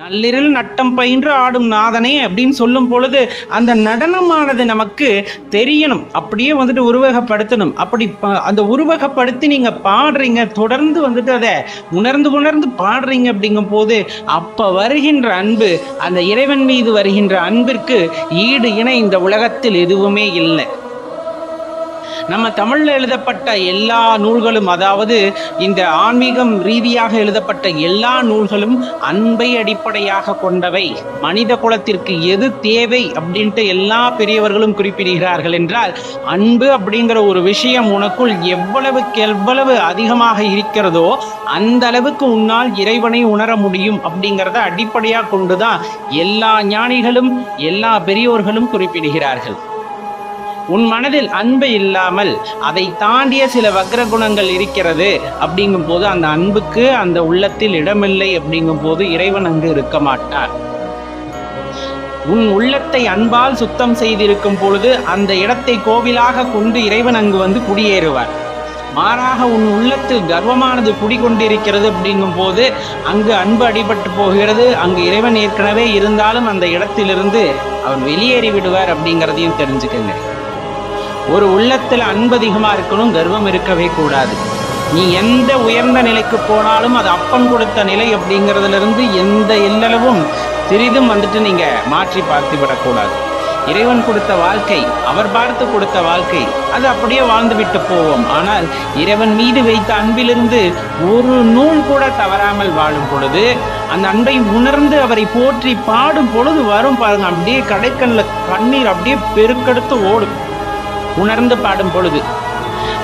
நள்ளிரில் நட்டம் பயின்று ஆடும் நாதனே அப்படின்னு சொல்லும் பொழுது அந்த நடனமானது நமக்கு தெரியணும். அப்படியே வந்துட்டு உருவகப்படுத்தணும். அப்படி ப- அந்த உருவகப்படுத்தி நீங்க பாடுறீங்க தொடர்ந்து வந்துட்டு அதை உணர்ந்து உணர்ந்து பாடுறீங்க அப்படிங்கும் போது அப்ப வருகின்ற அன்பு அந்த இறைவன் மீது வருகின்ற அன்பிற்கு ஈடு இணை இந்த உலகத்தில் எதுவுமே இல்லை. நம்ம தமிழ்ல எழுதப்பட்ட எல்லா நூல்களும் அதாவது இந்த ஆன்மீகம் ரீதியாக எழுதப்பட்ட எல்லா நூல்களும் அன்பை அடிப்படையாக கொண்டவை. மனித குலத்திற்கு எது தேவை அப்படின்ட்டு எல்லா பெரியவர்களும் குறிப்பிடுகிறார்கள் என்றால் அன்பு அப்படிங்கிற ஒரு விஷயம் உனக்குள் எவ்வளவு எவ்வளவு அதிகமாக இருக்கிறதோ அந்த அளவுக்கு உன்னால் இறைவனை உணர முடியும் அப்படிங்கிறத அடிப்படையாக கொண்டுதான் எல்லா ஞானிகளும் எல்லா பெரியோர்களும் குறிப்பிடுகிறார்கள். உன் மனதில் அன்பு இல்லாமல் அதை தாண்டிய சில வக்ர குணங்கள் இருக்கிறது அப்படிங்கும் போது அந்த அன்புக்கு அந்த உள்ளத்தில் இடமில்லை அப்படிங்கும் போது இறைவன் அங்கு இருக்க மாட்டார். உன் உள்ளத்தை அன்பால் சுத்தம் செய்திருக்கும் பொழுது அந்த இடத்தை கோவிலாக கொண்டு இறைவன் அங்கு வந்து குடியேறுவார். மாறாக உன் உள்ளத்தில் கர்வமானது குடிகொண்டிருக்கிறது அப்படிங்கும் போது அங்கு அன்பு அடிபட்டு போகிறது. அங்கு இறைவன் ஏற்கனவே இருந்தாலும் அந்த இடத்திலிருந்து அவன் வெளியேறி விடுவார் அப்படிங்கிறதையும் தெரிஞ்சுக்கங்க. ஒரு உள்ளத்தில் அன்பு அதிகமாக இருக்கணும் கர்வம் இருக்கவே கூடாது. நீ எந்த உயர்ந்த நிலைக்கு போனாலும் அது அப்பன் கொடுத்த நிலை அப்படிங்கிறதுலேருந்து எந்த எல்லளவும் சிறிதும் வந்துட்டு நீங்கள் மாற்றி பார்த்து விடக்கூடாது. இறைவன் கொடுத்த வாழ்க்கை அவர் பார்த்து கொடுத்த வாழ்க்கை அது அப்படியே வாழ்ந்து விட்டு போவோம். ஆனால் இறைவன் மீது வைத்த அன்பிலிருந்து ஒரு நூல் கூட தவறாமல் வாழும் பொழுது அந்த அன்பை உணர்ந்து அவரை போற்றி பாடும் பொழுது வரும் பாருங்க அப்படியே கடைக்கல்ல கண்ணீர் அப்படியே பெருக்கெடுத்து ஓடும். உணர்ந்து பாடும் பொழுது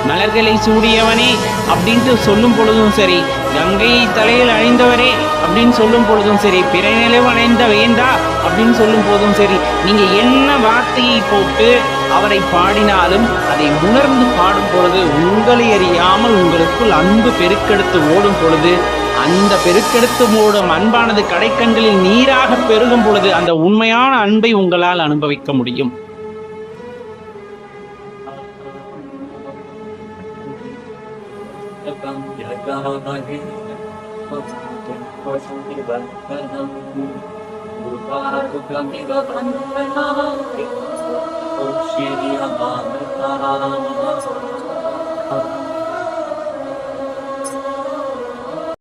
மலர்களை சூடியவனே அப்படின்ட்டு சொல்லும் பொழுதும் சரி கங்கையை தலையில் அழிந்தவரே அப்படின்னு சொல்லும் பொழுதும் சரி பிறநிலவு அணைந்த வேண்டா அப்படின்னு சொல்லும் போதும் சரி நீங்க என்ன வார்த்தையை போட்டு அவரை பாடினாலும் அதை உணர்ந்து பாடும் பொழுது உங்களை அறியாமல் உங்களுக்குள் அன்பு பெருக்கெடுத்து ஓடும் பொழுது அந்த பெருக்கெடுத்து ஓடும் அன்பானது கடைக்கண்களில் நீராக பெருகும் பொழுது அந்த உண்மையான அன்பை உங்களால் அனுபவிக்க முடியும். यजं यज्ञमहि वसुमिव करणम् भूतारुकमिव बन्धनाम्